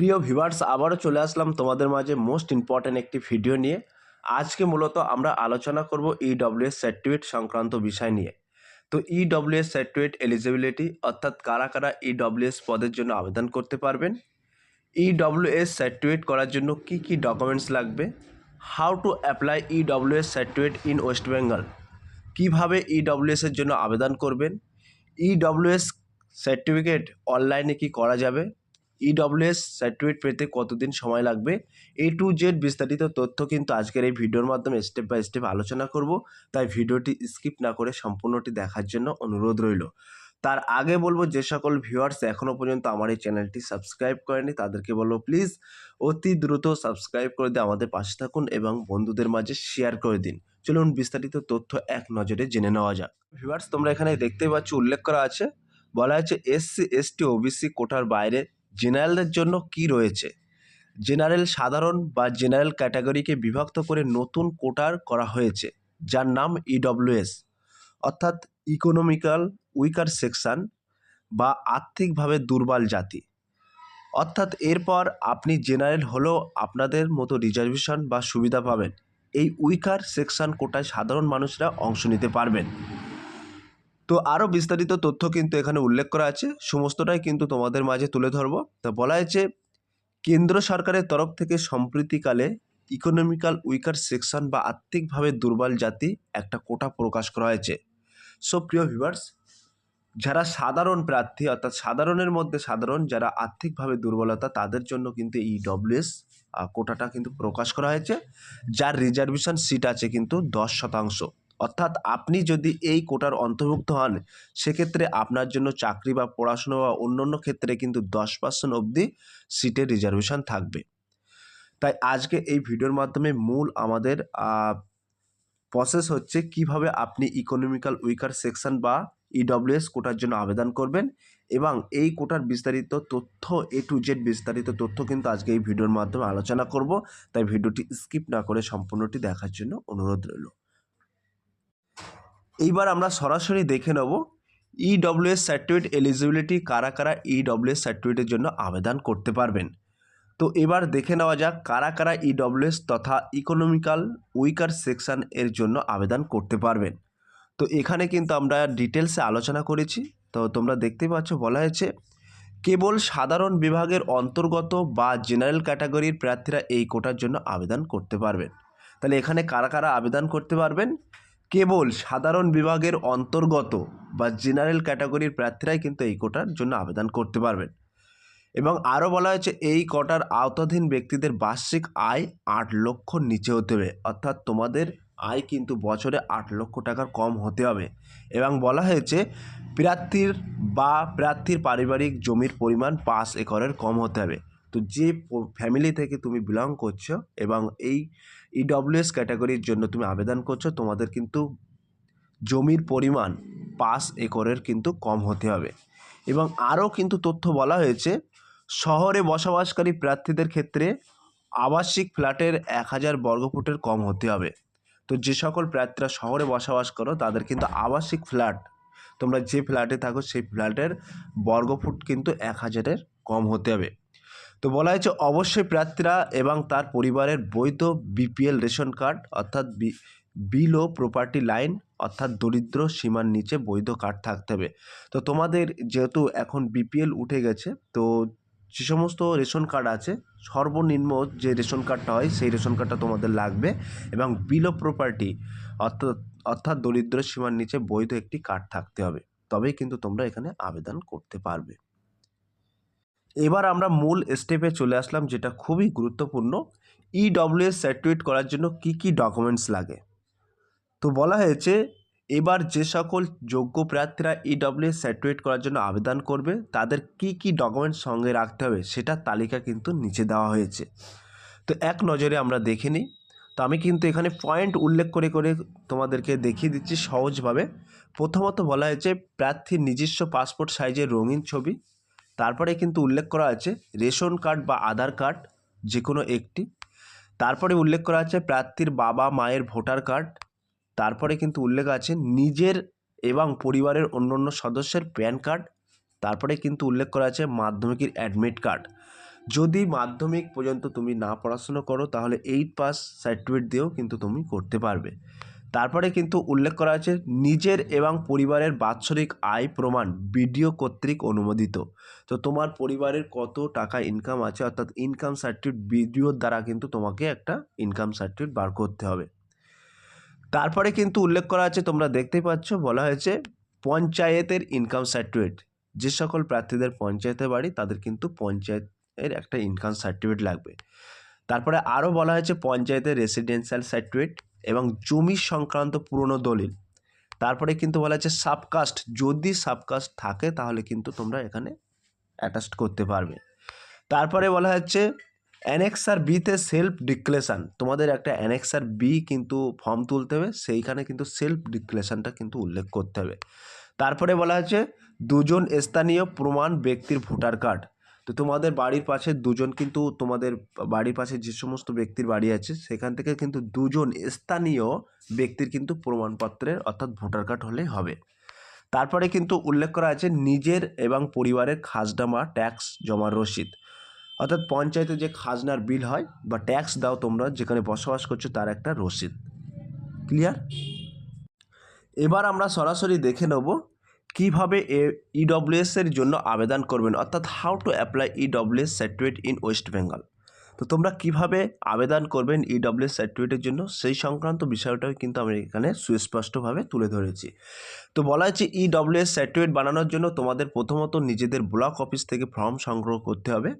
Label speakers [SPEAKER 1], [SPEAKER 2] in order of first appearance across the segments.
[SPEAKER 1] প্রিয় ভিভার্স আবারও চলে আসলাম তোমাদের মাঝে মোস্ট ইম্পর্ট্যান্ট একটি ভিডিও নিয়ে। আজকে মূলত আমরা আলোচনা করব ইডব্লিউএস সার্টিফিকেট সংক্রান্ত বিষয় নিয়ে। তো ইডব্লিউএস সার্টিফিকেট এলিজিবিলিটি অর্থাৎ কারা কারা ইডব্লিউএস পদের জন্য আবেদন করতে পারবেন? ইডব্লিউএস সার্টিফিকেট করার জন্য কি কি ডকুমেন্টস লাগবে? How to apply EWS certificate in West Bengal কীভাবে ইডব্লিউএস এর জন্য আবেদন করবেন? ইডব্লিউএস সার্টিফিকেট অনলাইনে কি করা যাবে? ইডব্লিউএস সার্টিফিকেট পেতে কতদিন সময় লাগবে? এ টু জেড বিস্তারিত তথ্য কিন্তু আজকের এই ভিডিওর মাধ্যমে স্টেপ বাই স্টেপ আলোচনা করব। তাই ভিডিওটি স্কিপ না করে সম্পূর্ণটি দেখার জন্য অনুরোধ রইল। তার আগে বলব, যে সকল ভিউয়ার্স এখনও পর্যন্ত আমার এই চ্যানেলটি সাবস্ক্রাইব করেনি তাদেরকে বলব প্লিজ অতি দ্রুত সাবস্ক্রাইব করে দিয়ে আমাদের পাশে থাকুন এবং বন্ধুদের মাঝে শেয়ার করে দিন। চলুন বিস্তারিত তথ্য এক নজরে জেনে নেওয়া যাক। ভিউয়ার্স তোমরা এখানে দেখতেই পাচ্ছ, উল্লেখ করা আছে। বলা আছে এসসি এসটি ওবিসি কোটার বাইরে জেনারেলদের জন্য কি রয়েছে? জেনারেল সাধারণ বা জেনারেল ক্যাটাগরিকে বিভক্ত করে নতুন কোটার করা হয়েছে, যার নাম ইডব্লিউএস অর্থাৎ ইকোনমিক্যাল উইকার সেকশন বা আর্থিকভাবে দুর্বল জাতি। অর্থাৎ এরপর আপনি জেনারেল হলেও আপনাদের মতো রিজার্ভেশন বা সুবিধা পাবেন। এই উইকার সেকশন কোটায় সাধারণ মানুষরা অংশ নিতে পারবেন। তো আরও বিস্তারিত তথ্য কিন্তু এখানে উল্লেখ করা আছে। সমস্তটাই কিন্তু তোমাদের মাঝে তুলে ধরবো। তা বলা হয়েছে, কেন্দ্র সরকারের তরফ থেকে সম্প্রতিকালে ইকোনমিক্যাল উইকার সেকশন বা আর্থিকভাবে দুর্বল জাতি একটা কোটা প্রকাশ করা হয়েছে। সো প্রিয় ভিভার্স যারা সাধারণ প্রার্থী অর্থাৎ সাধারণের মধ্যে সাধারণ, যারা আর্থিকভাবে দুর্বলতা, তাদের জন্য কিন্তু এই ডব্লিউএস কোটাটা কিন্তু প্রকাশ করা হয়েছে। যার রিজার্ভেশন সিট আছে কিন্তু দশ শতাংশ। অর্থাৎ আপনি যদি এই কোটার অন্তর্ভুক্ত হন, সেক্ষেত্রে আপনার জন্য চাকরি বা পড়াশুনো বা অন্য অন্য ক্ষেত্রে কিন্তু দশ পার্সেন্ট অবধি সিটের রিজার্ভেশন থাকবে। তাই আজকে এই ভিডিওর মাধ্যমে মূল আমাদের প্রসেস হচ্ছে কীভাবে আপনি ইকোনমিক্যাল উইকার সেকশন বা ইডব্লিউএস কোটার জন্য আবেদন করবেন এবং এই কোটার বিস্তারিত তথ্য এ টু জেড বিস্তারিত তথ্য কিন্তু আজকে এই ভিডিওর মাধ্যমে আলোচনা করব। তাই ভিডিওটি স্কিপ না করে সম্পূর্ণটি দেখার জন্য অনুরোধ রইল। এইবার আমরা সরাসরি দেখে নেব ইডব্লিউএস সার্টিফিকেট এলিজিবিলিটি কারা কারা ইডব্লিউএস সার্টিফিকেটের জন্য আবেদন করতে পারবেন। তো এবার দেখে নেওয়া যাক কারা কারা ইডব্লিউএস তথা ইকোনমিক্যাল উইকার সেকশান এর জন্য আবেদন করতে পারবেন। তো এখানে কিন্তু আমরা ডিটেলসে আলোচনা করেছি। তো তোমরা দেখতেই পাচ্ছ বলা হয়েছে, কেবল সাধারণ বিভাগের অন্তর্গত বা জেনারেল ক্যাটাগরির প্রার্থীরা এই কোটার জন্য আবেদন করতে পারবেন। তাহলে এখানে কারা কারা আবেদন করতে পারবেন? কেবল সাধারণ বিভাগের অন্তর্গত বা জেনারেল ক্যাটাগরির প্রার্থীরাই কিন্তু এই কোটার জন্য আবেদন করতে পারবেন। এবং আরও বলা হয়েছে, এই কোটার আওতাধীন ব্যক্তিদের বার্ষিক আয় আট লক্ষ নিচে হতে হবে। অর্থাৎ তোমাদের আয় কিন্তু বছরে আট লক্ষ টাকার কম হতে হবে। এবং বলা হয়েছে, প্রার্থীর বা প্রার্থীর পারিবারিক জমির পরিমাণ পাঁচ একরের কম হতে হবে। তো যে ফ্যামিলি থেকে তুমি বিলং করছ এবং এই ইডব্লিউএস ক্যাটাগরির জন্য তুমি আবেদন করছ, তোমাদের কিন্তু জমির পরিমাণ পাঁচ একরের কিন্তু কম হতে হবে। এবং আরও কিন্তু তথ্য বলা হয়েছে, শহরে বসবাসকারী প্রার্থীদের ক্ষেত্রে আবাসিক ফ্ল্যাটের এক হাজার বর্গফুটের কম হতে হবে। তো যে সকল প্রার্থীরা শহরে বসবাস করো, তাদের কিন্তু আবাসিক ফ্ল্যাট, তোমরা যে ফ্ল্যাটে থাকো, সেই ফ্ল্যাটের বর্গফুট কিন্তু এক হাজারের কম হতে হবে। তো বলা হয়েছে অবশ্যই প্রার্থীরা এবং তার পরিবারের বৈধ বিপিএল রেশন কার্ড অর্থাৎ বিলো প্রপার্টি লাইন অর্থাৎ দরিদ্র সীমার নিচে বৈধ কার্ড থাকতে হবে। তো তোমাদের যেহেতু এখন বিপিএল উঠে গেছে, তো যে সমস্ত রেশন কার্ড আছে, সর্বনিম্ন যে রেশন কার্ডটা হয়, সেই রেশন কার্ডটা তোমাদের লাগবে এবং বিলো প্রপার্টি অর্থাৎ অর্থাৎ দরিদ্র সীমার নিচে বৈধ একটি কার্ড থাকতে হবে। তবেই কিন্তু তোমরা এখানে আবেদন করতে পারবে। এবার আমরা মূল স্টেপে চলে আসলাম, যেটা খুবই গুরুত্বপূর্ণ। ইডব্লিউএস সার্টিফিকেট করার জন্য কি কি ডকুমেন্টস লাগে? তো বলা হয়েছে, এবার যে সকল যোগ্য প্রার্থীরা ইডব্লিউএস সার্টিফিকেট করার জন্য আবেদন করবে, তাদের কি কি ডকুমেন্টস সঙ্গে রাখতে হবে, সেটার তালিকা কিন্তু নিচে দেওয়া হয়েছে। তো এক নজরে আমরা দেখে নিই। তো আমি কিন্তু এখানে পয়েন্ট উল্লেখ করে করে তোমাদেরকে দেখিয়ে দিচ্ছি সহজভাবে। প্রথমত বলা হয়েছে, প্রার্থীর নিজস্ব পাসপোর্ট সাইজের রঙিন ছবি। তারপরে কিন্তু উল্লেখ করা আছে রেশন কার্ড বা আধার কার্ড যে কোনো একটি। তারপরে উল্লেখ করা আছে প্রার্থীর বাবা, মায়ের ভোটার কার্ড। তারপরে কিন্তু উল্লেখ আছে নিজের এবং পরিবারের অন্য অন্য সদস্যের প্যান কার্ড। তারপরে কিন্তু উল্লেখ করা আছে মাধ্যমিকের অ্যাডমিট কার্ড। যদি মাধ্যমিক পর্যন্ত তুমি না পড়াশুনো করো, তাহলে এইট পাস সার্টিফিকেট দিয়েও কিন্তু তুমি করতে পারবে। তারপরে কিন্তু উল্লেখ করা আছে, নিজের এবং পরিবারের বাৎসরিক আয় প্রমাণ বিডিও কর্তৃক অনুমোদিত। তো তোমার পরিবারের কত টাকা ইনকাম আছে, অর্থাৎ ইনকাম সার্টিফিকেট বিডিওর দ্বারা কিন্তু তোমাকে একটা ইনকাম সার্টিফিকেট বার করতে হবে। তারপরে কিন্তু উল্লেখ করা আছে, তোমরা দেখতেই পাচ্ছ, বলা হয়েছে পঞ্চায়েতের ইনকাম সার্টিফিকেট যে সকল প্রার্থীদের পঞ্চায়েতে বাড়ি, তাদের কিন্তু পঞ্চায়েতের একটা ইনকাম সার্টিফিকেট লাগবে। তারপরে আরও বলা হয়েছে, পঞ্চায়েতের রেসিডেন্সিয়াল সার্টিফিকেট এবং জমি সংক্রান্ত পুরনো দলিল। তারপরে কিন্তু বলা হচ্ছে সাবকাস্ট যদি সাবকাস্ট থাকে, তাহলে কিন্তু তোমরা এখানে অ্যাটাচ করতে পারবে। তারপরে বলা হচ্ছে অ্যানেক্সার বিতে সেলফ ডিক্লেশন তোমাদের একটা অ্যানেক্সার বি কিন্তু ফর্ম তুলতে হবে, সেইখানে কিন্তু সেলফ ডিক্লেশনটা কিন্তু উল্লেখ করতে হবে। তারপরে বলা হচ্ছে, দুজন স্থানীয় প্রমাণ ব্যক্তির ভোটার কার্ড। তো তোমাদের বাড়ির পাশে দুজন কিন্তু তোমাদের বাড়ির পাশে যে সমস্ত ব্যক্তির বাড়ি আছে, সেখান থেকে কিন্তু দুজন স্থানীয় ব্যক্তির কিন্তু প্রমাণপত্রের অর্থাৎ ভোটার কার্ড হলেই হবে। তারপরে কিন্তু উল্লেখ করা আছে নিজের এবং পরিবারের খাজনামা ট্যাক্স জমার রসিদ। অর্থাৎ পঞ্চায়েতে যে খাজনার বিল হয় বা ট্যাক্স দাও তোমরা, যেখানে বসবাস করছ তার একটা রসিদ। ক্লিয়ার? এবার আমরা সরাসরি দেখে নেব কীভাবে এ ইডব্লিউএস এর জন্য আবেদন করবেন? অর্থাৎ how to apply EWS certificate in West Bengal তো তোমরা কীভাবে আবেদন করবেন ইডব্লিউএস সার্টিফিকেটের জন্য? সেই সংক্রান্ত বিষয়টাও কিন্তু আমি এখানে সুস্পষ্টভাবে তুলে ধরেছি। তো বলা হচ্ছে ইডব্লিউএস সার্টিফিকেট বানানোর জন্য তোমাদের প্রথমত নিজেদের ব্লক অফিস থেকে ফর্ম সংগ্রহ করতে হবে।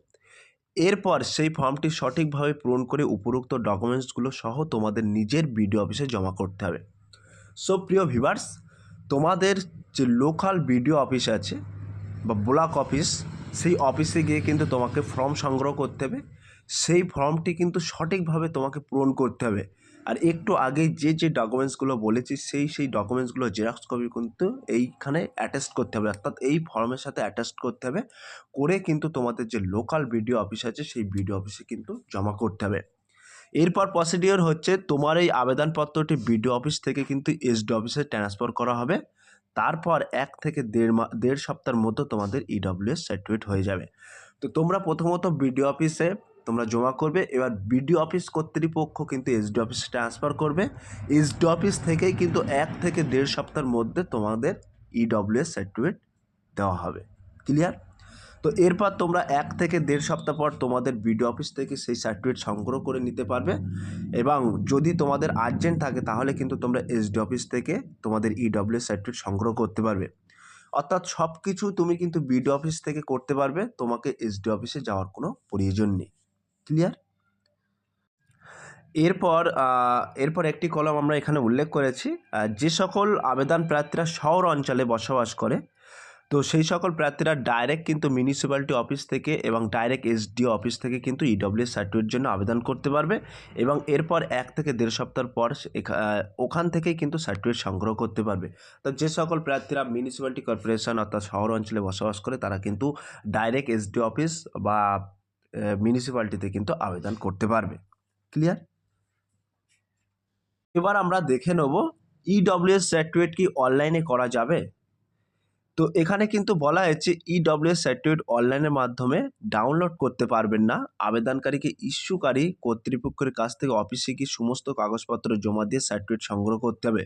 [SPEAKER 1] এরপর সেই ফর্মটি সঠিকভাবে পূরণ করে উপরোক্ত ডকুমেন্টসগুলো সহ তোমাদের নিজের বিডিও অফিসে জমা করতে হবে। সো প্রিয় ভিভার্স তোমাদের যে লোকাল বিডিও অফিস আছে বা ব্লক অফিস সেই অফিসে গিয়ে কিন্তু তোমাকে ফর্ম সংগ্রহ করতে হবে। সেই ফর্মটি কিন্তু সঠিকভাবে তোমাকে পূরণ করতে হবে। আর একটু আগে যে যে ডকুমেন্টসগুলো বলেছি, সেই সেই ডকুমেন্টসগুলো জেরক্স কপি কিন্তু এইখানে অ্যাটাচ করতে হবে। অর্থাৎ এই ফর্মের সাথে অ্যাটাচ করতে হবে। করে কিন্তু তোমাদের যে লোকাল বিডিও অফিস আছে, সেই বিডিও অফিসে কিন্তু জমা করতে হবে। এরপর প্রসিডিওর হচ্ছে তোমার এই আবেদনপত্রটি বিডিও অফিস থেকে কিন্তু এসডি অফিসে ট্রান্সফার করা হবে। তারপর এক থেকে দেড় মা দেড় সপ্তাহের মধ্যে তোমাদের ইডব্লিউএস সার্টিফিকেট হয়ে যাবে। তো তোমরা প্রথমত বিডিও অফিসে তোমরা জমা করবে, এবার বিডিও অফিস কর্তৃপক্ষ কিন্তু এসডি অফিসে ট্রান্সফার করবে। এসডি অফিস থেকেই কিন্তু এক থেকে দেড় সপ্তাহের মধ্যে তোমাদের ইডব্লিউএস সার্টিফিকেট দেওয়া হবে। ক্লিয়ার তো এরপর তোমরা এক থেকে দেড় সপ্তাহ পর তোমাদের বিডিও অফিস থেকে সেই সার্টিফিকেট সংগ্রহ করে নিতে পারবে এবং যদি তোমাদের আর্জেন্ট থাকে তাহলে কিন্তু তোমরা এসডি অফিস থেকে তোমাদের ইডব্লিউএস সার্টিফিকেট সংগ্রহ করতে পারবে। অর্থাৎ সব কিছু তুমি কিন্তু বিডিও অফিস থেকে করতে পারবে, তোমাকে এসডি অফিসে যাওয়ার কোনো প্রয়োজন নেই। ক্লিয়ার এরপর এরপর একটি কলম আমরা এখানে উল্লেখ করেছি। যে সকল আবেদন প্রার্থীরা শহর অঞ্চলে বসবাস করে তো সেই সকল প্রার্থীরা ডাইরেক্ট কিন্তু মিউনিসিপ্যালিটি অফিস থেকে এবং ডাইরেক্ট এসডিও অফিস থেকে কিন্তু ইডব্লিউএস সার্টিফিকেটের জন্য আবেদন করতে পারবে এবং এরপর এক থেকে দেড় সপ্তাহ পর ওখান থেকেই কিন্তু সার্টিফিকেট সংগ্রহ করতে পারবে। তো যে সকল প্রার্থীরা মিউনিসিপ্যালিটি কর্পোরেশন অর্থাৎ শহর অঞ্চলে বসবাস করে তারা কিন্তু ডাইরেক্ট এসডিও অফিস বা মিউনিসিপ্যালিটিতে কিন্তু আবেদন করতে পারবে। ক্লিয়ার এবার আমরা দেখে নেব ইডব্লিউএস সার্টিফিকেট কি অনলাইনে করা যাবে? তো এখানে কিন্তু বলা হয়েছে ইডব্লিউএস সার্টিফিকেট অনলাইনের মাধ্যমে ডাউনলোড করতে পারবেন না। আবেদনকারীকে ইস্যুকারী কর্তৃপক্ষের কাছ থেকে অফিসে গিয়ে সমস্ত কাগজপত্র জমা দিয়ে সার্টিফিকেট সংগ্রহ করতে হবে।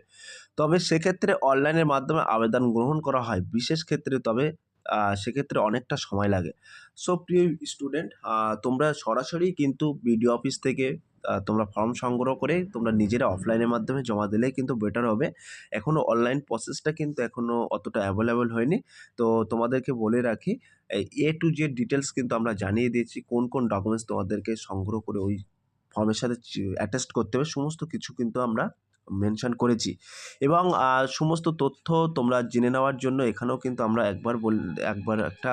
[SPEAKER 1] তবে সেক্ষেত্রে অনলাইনের মাধ্যমে আবেদন গ্রহণ করা হয়। বিশেষ ক্ষেত্রে তবে সেক্ষেত্রে অনেকটা সময় লাগে। সো প্রিয় স্টুডেন্ট তোমরা সরাসরি কিন্তু বিডিও অফিস থেকে তোমরা ফর্ম সংগ্রহ করে তোমরা নিজেরা অফলাইনের মাধ্যমে জমা দিলেই কিন্তু বেটার হবে। এখনও অনলাইন প্রসেসটা কিন্তু এখনও অতটা অ্যাভেলেবল হয়নি। তো তোমাদেরকে বলে রাখি এ টু জেড ডিটেলস কিন্তু আমরা জানিয়ে দিয়েছি, কোন কোন ডকুমেন্টস তোমাদেরকে সংগ্রহ করে ওই ফর্মের সাথে অ্যাটাস্ট করতে হবে, সমস্ত কিছু কিন্তু আমরা মেনশন করেছি। এবং সমস্ত তথ্য তোমরা জেনে নেওয়ার জন্য এখানেও কিন্তু আমরা একবার বল, একবার একটা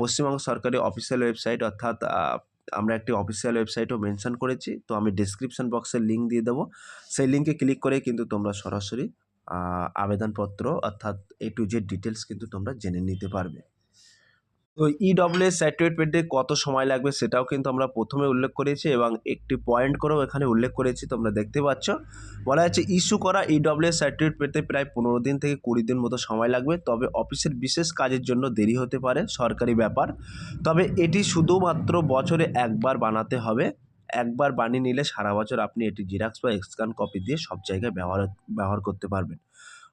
[SPEAKER 1] পশ্চিমবঙ্গ সরকারি অফিসিয়াল ওয়েবসাইট অর্থাৎ আমরা একটি অফিসিয়াল ওয়েবসাইটও মেনশন করেছি। তো আমি ডিসক্রিপশন বক্সের লিঙ্ক দিয়ে দেবো। সেই লিঙ্কে ক্লিক করে কিন্তু তোমরা সরাসরি আবেদনপত্র অর্থাৎ এ টু জেড ডিটেলস কিন্তু তোমরা জেনে নিতে পারবে। তো ইডব্লিউএস সার্টিফিকেট পেতে কত সময় লাগবে সেটাও কিন্তু আমরা প্রথমে উল্লেখ করেছি এবং একটি পয়েন্ট করেও এখানে উল্লেখ করেছি, তোমরা দেখতে পাচ্ছ। বলা যাচ্ছে ইস্যু করা ইডব্লিউএস সার্টিফিকেট পেতে প্রায় পনেরো দিন থেকে কুড়ি দিন মতো সময় লাগবে। তবে অফিসের বিশেষ কাজের জন্য দেরি হতে পারে, সরকারি ব্যাপার। তবে এটি শুধুমাত্র বছরে একবার বানাতে হবে। একবার বানিয়ে নিলে সারা বছর আপনি এটি জেরক্স বা এক্সকান কপি দিয়ে সব জায়গায় ব্যবহার ব্যবহার করতে পারবেন।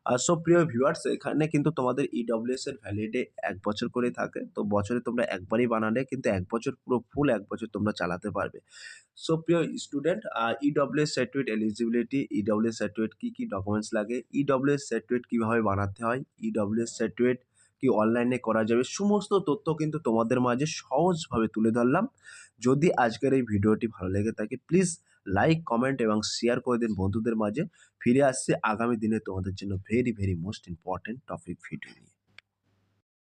[SPEAKER 1] সো প্রিয় ভিউয়ার্স এখানে কিন্তু তোমাদের ইডব্লিউএস এর ভ্যালিডে এক বছর করে থাকে। তো বছরে তোমরা একবারই বানালে কিন্তু এক বছর পুরো ফুল এক বছর তোমরা চালাতে পারবে। সো প্রিয় student EWS certificate eligibility EWS certificate কী কী ডকুমেন্টস লাগে ইডব্লিউএস সার্টিফিকেট কীভাবে বানাতে হয় ইডব্লিউএস সার্টিফিকেট কি অনলাইনে করা যাবে, সমস্ত তথ্য কিন্তু তোমাদের মাঝে সহজভাবে তুলে ধরলাম। যদি আজকের এই ভিডিওটি ভালো লেগে থাকে প্লিজ লাইক কমেন্ট এবং শেয়ার করে দিন বন্ধুদের মাঝে। ফিরে আসছে আগামী দিনে তোমাদের জন্য very very most important topic video নিয়ে।